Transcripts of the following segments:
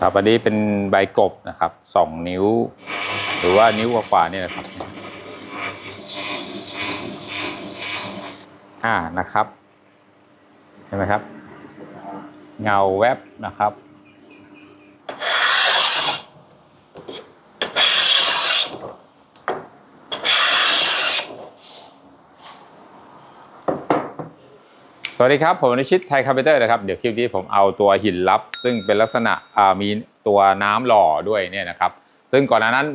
ครับอันนี้เป็นใบกบนะครับสองนิ้ว หรือว่านิ้วกว่าๆเนี่ยนะครับอ่านะครับเห็นไหมครับ เงาแวบนะครับ สวัสดีครับ ผมอนุชิตไทยคาร์เพนเตอร์นะครับ เดี๋ยวคลิปนี้ผมเอาตัวหินลับ ซึ่งเป็นลักษณะมีตัวน้ำหล่อด้วยเนี่ยนะครับ ซึ่งก่อนหน้านั้น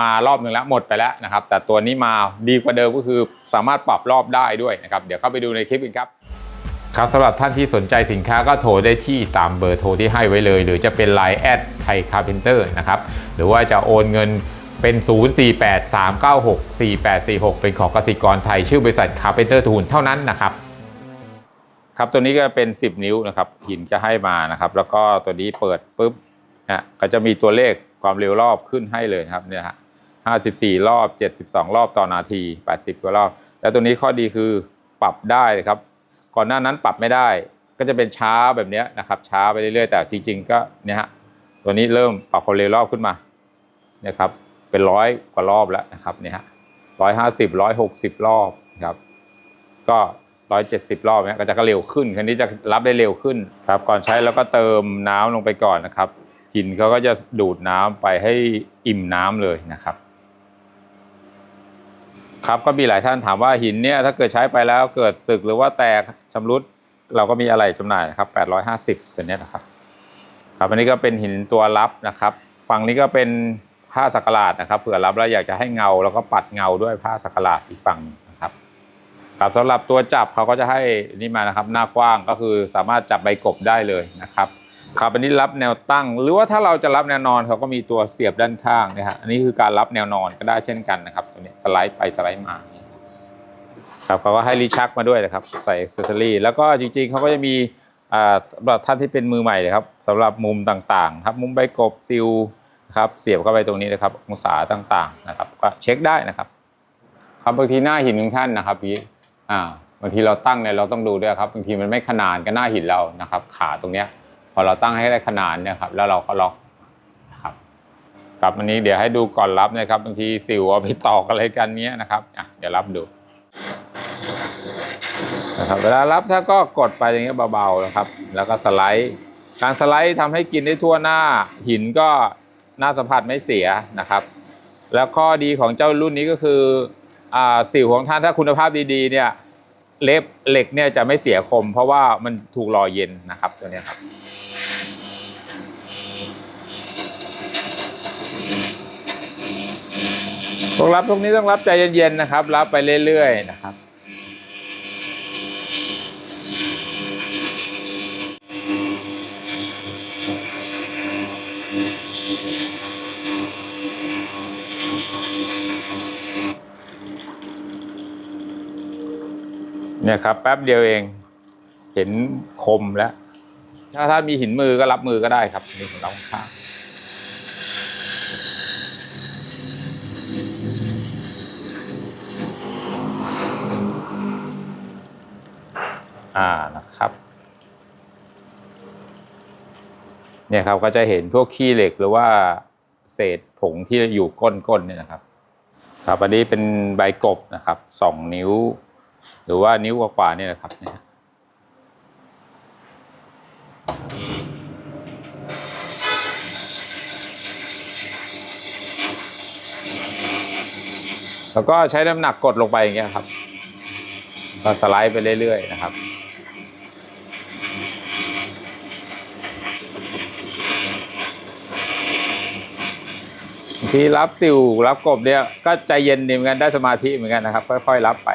มารอบหนึ่งแล้วหมดไปแล้วนะครับ แต่ตัวนี้มาดีกว่าเดิมก็คือสามารถปรับรอบได้ด้วยนะครับ เดี๋ยวเข้าไปดูในคลิปกันครับ ครับสำหรับท่านที่สนใจสินค้าก็โทรได้ที่ตามเบอร์โทรที่ให้ไว้เลย หรือจะเป็น Line แอดไทยคาร์เพนเตอร์นะครับ หรือว่าจะโอนเงินเป็น 0483964846 เป็นของกสิกรไทย ชื่อบริษัทคาร์เพนเตอร์ทูนเท่านั้นนะครับ ครับตัวนี้ก็เป็น 10 นิ้วนะครับหินจะให้มานะครับ แล้วก็ตัวนี้เปิดปุ๊บนะก็จะมีตัวเลขความเร็วรอบขึ้นให้เลยครับเนี่ยฮะ54รอบ72รอบต่อนาที80กว่ารอบ แล้วตัวนี้ข้อดีคือปรับได้ครับ ก่อนหน้านั้นปรับไม่ได้ ก็จะเป็นช้าแบบนี้นะครับ ช้าไปเรื่อยๆแต่จริง ๆ ก็เนี่ยฮะตัวนี้เริ่มปรับความเร็วรอบขึ้นมาเนี่ยครับเป็นร้อยกว่ารอบแล้วนะครับเนี่ยฮะร้อยห้าสิบร้อยหกสิบรอบครับ ก็ ร้อยเจ็ดสิบรอบเนี่ยก็จะก็เร็วขึ้นคันนี้จะรับได้เร็วขึ้นครับก่อนใช้แล้วก็เติมน้ำลงไปก่อนนะครับ หินเขาก็จะดูดน้ำไปให้อิ่มน้ำเลยนะครับ ครับก็มีหลายท่านถามว่าหินเนี่ยถ้าเกิดใช้ไปแล้วเกิดสึกหรือว่าแตกชำรุดเราก็มีอะไรจำหน่ายนะครับ 850 ตัวนี้นะครับ ครับอันนี้ก็เป็นหินตัวรับนะครับฝั่งนี้ก็เป็นผ้าสักหลาดนะครับเผื่อรับแล้วอยากจะให้เงาแล้วก็ปัดเงาด้วยผ้าสักหลาดอีกฝั่ง ครับสำหรับตัวจับเขาก็จะให้นี่มานะครับ หน้ากว้างก็คือสามารถจับใบกบได้เลยนะครับครับอันนี้รับแนวตั้ง หรือว่าถ้าเราจะรับแนวนอนเขาก็มีตัวเสียบด้านข้างนะฮะอันนี้คือการรับแนวนอนก็ได้เช่นกันนะครับตัวนี้สไลด์ไปสไลด์มาครับเขาก็ให้รีชักมาด้วยนะครับ ใส่เซสซอรี่แล้วก็จริงๆเขาก็จะมีสำหรับท่านที่เป็นมือใหม่เลยครับสำหรับมุมต่างๆครับมุมใบกบซิลนะครับเสียบเข้าไปตรงนี้นะครับองศาต่างๆนะครับก็เช็คได้นะครับ ครับบางทีหน้าหินของท่านนะครับพี่ อ่าบางทีเราตั้งเนี่ยเราต้องดูด้วยครับบางทีมันไม่ขนานกับหน้าหินเรานะครับ ขาตรงเนี้ย พอเราตั้งให้ได้ขนาดเนี่ยครับ แล้วเราก็ล็อกนะครับครับอันนี้เดี๋ยวให้ดูก่อนรับนะครับบางทีสิวเอาไปตอกอะไรกันเนี้ยนะครับอะเดี๋ยวรับดูนะครับเวลารับถ้าก็กดไปอย่างเงี้ยเบาๆนะครับ แล้วก็สไลด์การสไลด์ทำให้กินได้ทั่วหน้าหินก็หน้าสัมผัสไม่เสียนะครับ แล้วข้อดีของเจ้ารุ่นนี้ก็คือ สิวของท่านถ้าคุณภาพดีๆเนี่ยเล็บเหล็กเนี่ยจะไม่เสียคม เพราะว่ามันถูกรอเย็นนะครับตัวนี้ครับพวกรับพวกนี้ต้องรับใจเย็นๆนะครับ รับไปเรื่อยๆนะครับ เนี่ยครับ แป๊บเดียวเอง เห็นคมแล้ว ถ้าถ้ามีหินมือก็รับมือก็ได้ครับนี่ของเราข้างอ่านะครับเนี่ยครับก็จะเห็นพวกขี้เหล็กหรือว่าเศษผงที่อยู่ก้นๆเนี่ยนะครับ ครับอันนี้เป็นใบกบนะครับสองนิ้ว หรือว่านิ้วกว่าๆนี่ยนะครับเนี่ยแล้วก็ใช้น้ำหนักกดลงไปอย่างเงี้ยครับก็สไลด์ไปเรื่อยๆนะครับ ที่รับติวรับกบเนี่ยก็ใจเย็นดีเหมือนกันได้สมาธิเหมือนกันนะครับ ค่อยๆรับไป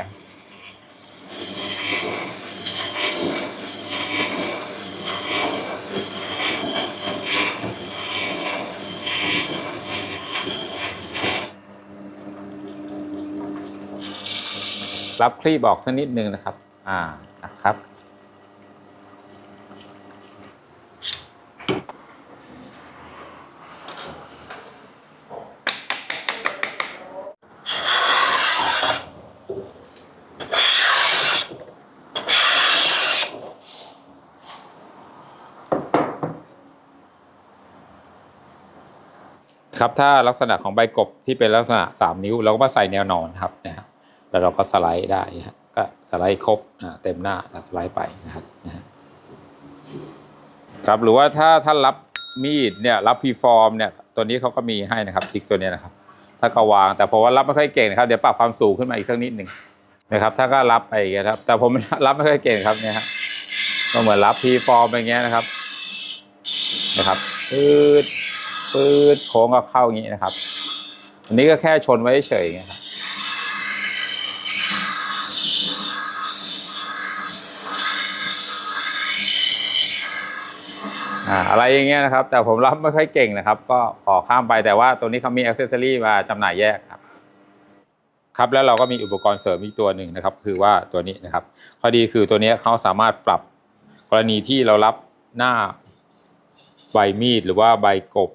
รับคลีบออกสักนิดนึงนะครับ อ่านะครับคครับถ้าลักษณะของใบกบที่เป็นลักษณะ 3 นิ้ว เราก็มาใส่แนวนอนครับนะครับ แล้วเราก็สไลด์ได้นะฮะก็สไลด์ครบอ่าเต็มหน้าแล้วสไลด์ไปนะครับครับหรือว่าถ้าท่านรับมีดเนี่ยรับพีฟอร์มเนี่ยตัวนี้เขาก็มีให้นะครับจิกตัวนี้นะครับ ถ้าก็วางแต่ผมว่ารับไม่ค่อยเก่งนะครับเดี๋ยวปรับความสูงขึ้นมาอีกสักนิดหนึ่งนะครับ ถ้าก็รับไปอย่างเงี้ยครับ แต่ผมรับไม่ค่อยเก่งครับเนี่ยฮะก็เหมือนรับพีฟอร์มอย่างเงี้ยนะครับนะครับปืดปืดโค้งก็เข้าอย่างงี้นะครับ อันนี้ก็แค่ชนไว้เฉยๆอย่างเงี้ยครับ อ่าอะไรอย่างเงี้ยนะครับ แต่ผมรับไม่ค่อยเก่งนะครับ ก็ขอข้ามไปแต่ว่าตัวนี้เขามีอ c เซสซอรี่มาจำหน่ายแยกครับครับแล้วเราก็มีอุปกรณ์เสริมอีกตัวหนึ่งนะครับ คือว่าตัวนี้นะครับ ข้อดีคือตัวนี้เขาสามารถปรับกรณีที่เรารับหน้าใบมีดหรือว่าใบกบ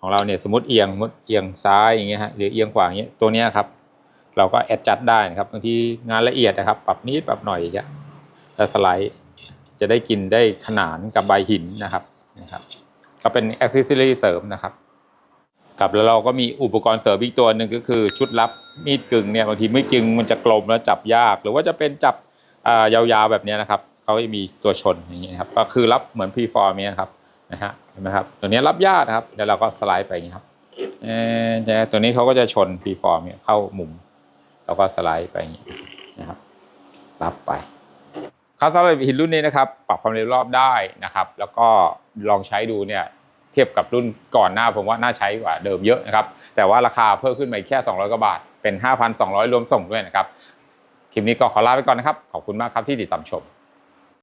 ของเราเนี่ยสมมติเอียงมมติเอียงซ้ายอย่างเงี้ยฮะหรือเอียงขวาอย่างเงี้ยตัวเนี้ยครับ เราก็แอดจัดได้นะครับบางทีงานละเอียดนะครับ ปรับนิดปรับหน่อยอย่างเงี้ยแล้วสไลด์จะได้กินได้ขนานกับใบหินนะครับ นะครับก็เป็นอ c เซสซอรี่เสริมนะครับครับแล้วเราก็มีอุปกรณ์เสริมอีกตัวหนึ่งก็คือชุดรับมีดกึ่งเนี่ยบางทีมีดกึ่งมันจะกลมแล้วจับยาก หรือว่าจะเป็นจับยาวๆแบบนี้นะครับเขาจะมีตัวชนอย่างเงี้ยครับก็คือรับเหมือนพรีฟอร์มเนี้ยครับนะฮะเห็นไหมครับตัวนี้รับยากนะครับแล้วเราก็สไลด์ไปอย่างนี้ครับเออเนี่ยตัวนี้เขาก็จะชนพรีฟอร์มเนี่ยเข้ามุมเราก็สไลด์ไปอย่างนี้นะครับรับไป ครับสำหรับหินรุ่นนี้นะครับปรับความเร็วรอบได้นะครับ แล้วก็ลองใช้ดูเนี่ยเทียบกับรุ่นก่อนหน้าผมว่าน่าใช้กว่าเดิมเยอะนะครับ แต่ว่าราคาเพิ่มขึ้นมาอีกแค่ 200กว่าบาทเป็น 5,200 รวมส่งด้วยนะครับ คลิปนี้ก็ขอลาไปก่อนนะครับ ขอบคุณมากครับที่ติดตามชม